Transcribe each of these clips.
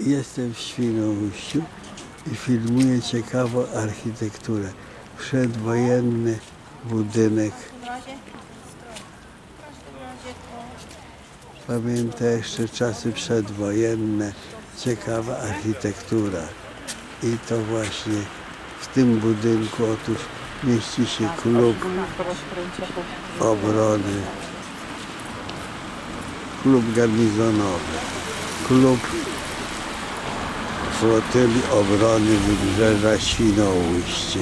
Jestem w Świnoujściu i filmuję ciekawą architekturę. Przedwojenny budynek. Pamiętam jeszcze czasy przedwojenne. Ciekawa architektura. I to właśnie w tym budynku otóż mieści się klub obrony, klub garnizonowy, klub flotyli obrony Wybrzeża Świnoujście.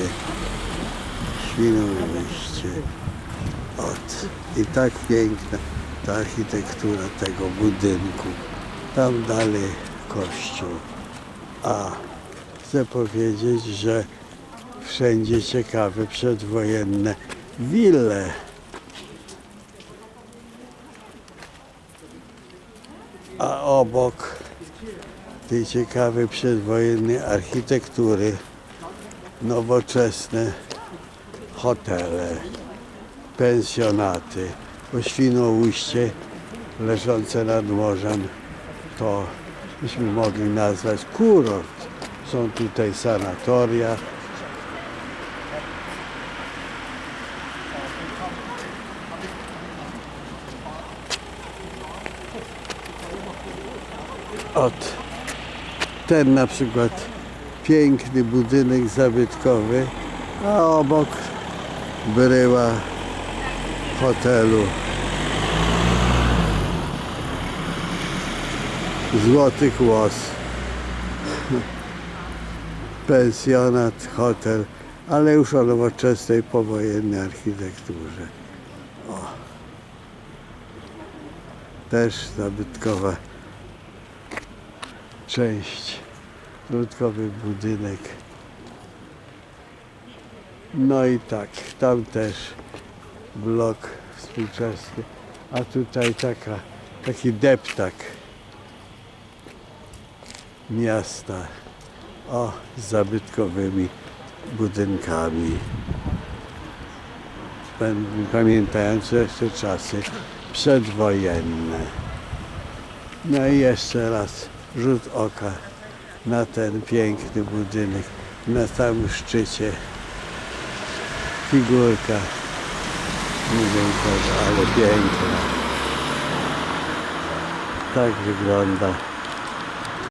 Świnoujście. Ot. I tak piękna ta architektura tego budynku. Tam dalej kościół. A chcę powiedzieć, że wszędzie ciekawe przedwojenne wille. A obok tej ciekawej przedwojennej architektury nowoczesne hotele, pensjonaty. Bo Świnoujście leżące nad morzem to byśmy mogli nazwać kurort. Są tutaj sanatoria, Ot, ten na przykład piękny budynek zabytkowy, a obok bryła hotelu. Złoty Kłos. Pensjonat, hotel, ale już o nowoczesnej, powojennej architekturze. O. Też zabytkowa część, dodatkowy budynek. No i tak, tam też blok współczesny, a tutaj taka, taki deptak miasta o zabytkowymi budynkami. Pę- Pamiętając jeszcze czasy przedwojenne. No i jeszcze raz rzut oka na ten piękny budynek na samym szczycie. Figurka. Nie wiem kogo, ale piękna. Tak wygląda